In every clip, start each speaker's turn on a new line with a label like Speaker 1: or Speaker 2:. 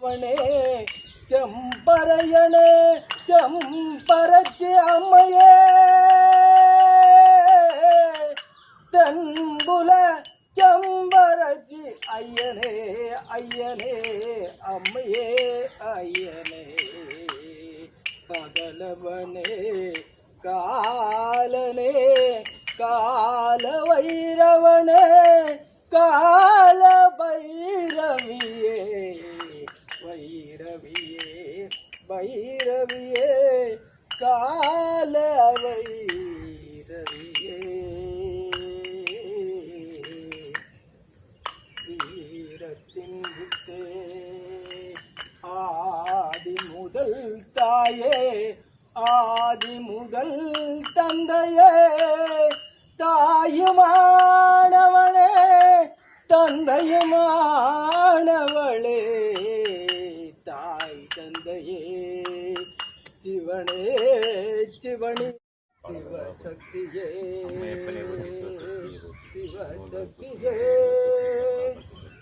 Speaker 1: அப்பனே செம்பரையனே செம்பரச்சி அம்மையே. தென்புல செம்பரச்சி ஐயனே ஐயனே அம்மையே ஐயனே. பகலவனே காலனே கால வைரவனே கால கால வைரவியே வீரத்தின் வித்தே. ஆதி முதல் தாயே ஆதி முதல் தந்தையே. தாயுமானவனே தந்தையுமா சிவனே சிவனி. சிவசக்தியே. சிவசக்தியே.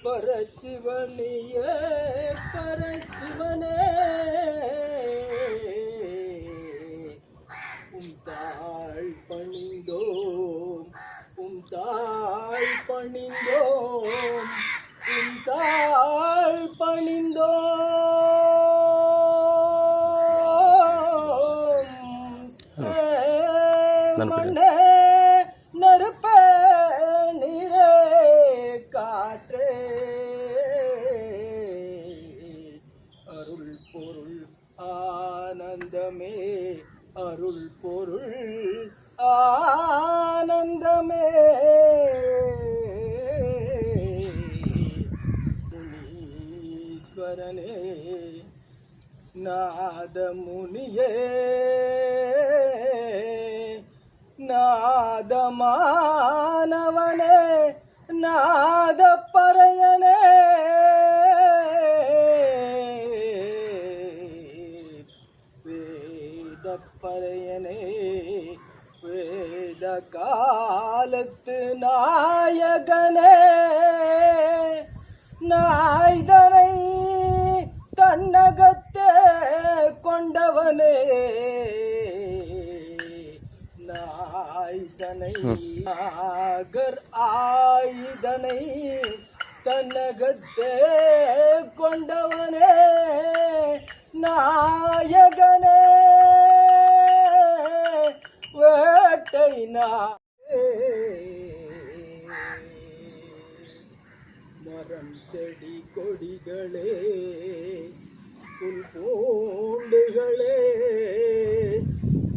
Speaker 1: பரச்சிவனியே பரச்சிவனே. உம் பணிந்தோம் உம் பணிந்தோம் உம் பணிந்தோம். மண்ணே நெருப்பே நீரே காற்றே. அருள் பொருள் ஆனந்தமே அருள் பொருள் ஆனந்தமே. முனீஸ்வரனே நாதமுனியே. நாதமானவனே நாதப்பறையனே. வேதப்பறையனே வேத காலத்து நாயகனே. நாய்தனை நாகர் ஆயுதனை தன்னகத்தே கொண்டவனே நாயகனே. வேட்டை மரம் செடி கொடிகளே புல் பூண்டுகளே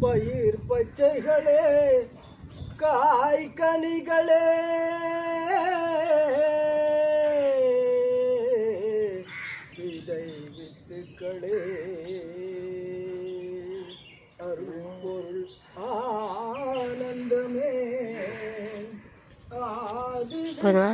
Speaker 1: பயிர் பச்சைகளே காய் கனிகளே விதை வித்துக்களே அருள் பொருள் ஆனந்தமே ஆதி
Speaker 2: போதுமா?